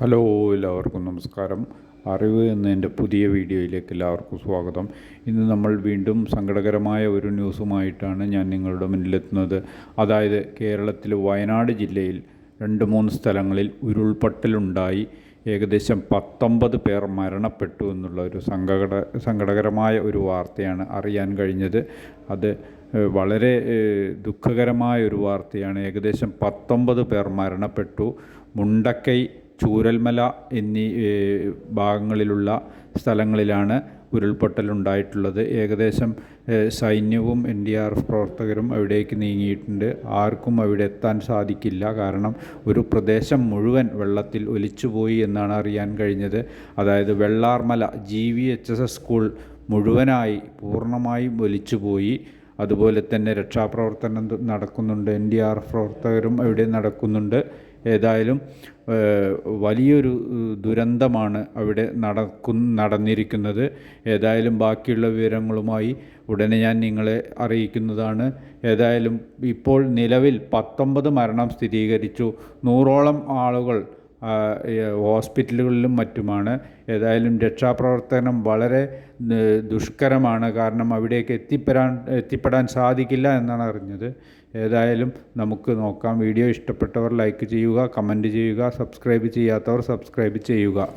Hello എല്ലാവർക്കും നമസ്കാരം. അറിവ് എന്നതിന്റെ പുതിയ വീഡിയോയിലേക്ക് എല്ലാവർക്കും സ്വാഗതം. ഇന്ന് നമ്മൾ വീണ്ടും സങ്കടകരമായ ഒരു ന്യൂസുമായിട്ടാണ് ഞാൻ നിങ്ങളുടെ മുന്നിലെത്തുന്നത്. അതായത് കേരളത്തിൽ വയനാട് ജില്ലയിൽ രണ്ട് മൂന്ന് സ്ഥലങ്ങളിൽ ഉരുൾപൊട്ടലുണ്ടായി. ഏകദേശം പത്തൊമ്പത് പേർ മരണപ്പെട്ടു എന്നുള്ള ഒരു സങ്കട സങ്കടകരമായ ഒരു വാർത്തയാണ് അറിയാൻ കഴിഞ്ഞത്. അത് വളരെ ദുഃഖകരമായ ഒരു വാർത്തയാണ്. ഏകദേശം പത്തൊമ്പത് പേർ മരണപ്പെട്ടു. മുണ്ടക്കൈ ചൂരൽമല എന്നീ ഭാഗങ്ങളിലുള്ള സ്ഥലങ്ങളിലാണ് ഉരുൾപൊട്ടലുണ്ടായിട്ടുള്ളത്. ഏകദേശം സൈന്യവും എൻ ഡി ആർ എഫ് പ്രവർത്തകരും അവിടേക്ക് നീങ്ങിയിട്ടുണ്ട്. ആർക്കും അവിടെ എത്താൻ സാധിക്കില്ല. കാരണം ഒരു പ്രദേശം മുഴുവൻ വെള്ളത്തിൽ ഒലിച്ചുപോയി എന്നാണ് അറിയാൻ കഴിഞ്ഞത്. അതായത് Vellarmala G V H S S school മുഴുവനായി പൂർണമായും ഒലിച്ചുപോയി. അതുപോലെ തന്നെ രക്ഷാപ്രവർത്തനം നടക്കുന്നുണ്ട്. എൻ ഡി ആർ പ്രവർത്തകരും അവിടെ നടക്കുന്നുണ്ട്. ഏതായാലും വലിയൊരു ദുരന്തമാണ് അവിടെ നടക്കു നടന്നിരിക്കുന്നത്. ഏതായാലും ബാക്കിയുള്ള വിവരങ്ങളുമായി ഉടനെ ഞാൻ നിങ്ങളെ അറിയിക്കുന്നതാണ്. ഏതായാലും ഇപ്പോൾ നിലവിൽ പത്തൊമ്പത് മരണം സ്ഥിരീകരിച്ചു. നൂറോളം ആളുകൾ ഹോസ്പിറ്റലുകളിലും മറ്റുമാണ്. ഏതായാലും രക്ഷാപ്രവർത്തനം വളരെ ദുഷ്കരമാണ്. കാരണം അവിടേക്ക് എത്തിപ്പെടാൻ എത്തിപ്പെടാൻ സാധിക്കില്ല എന്നാണ് അറിഞ്ഞത്. ഏതായാലും നമുക്ക് നോക്കാം. വീഡിയോ ഇഷ്ടപ്പെട്ടവർ ലൈക്ക് ചെയ്യുക കമന്റ് ചെയ്യുക സബ്സ്ക്രൈബ് ചെയ്യാത്തവർ സബ്സ്ക്രൈബ് ചെയ്യുക.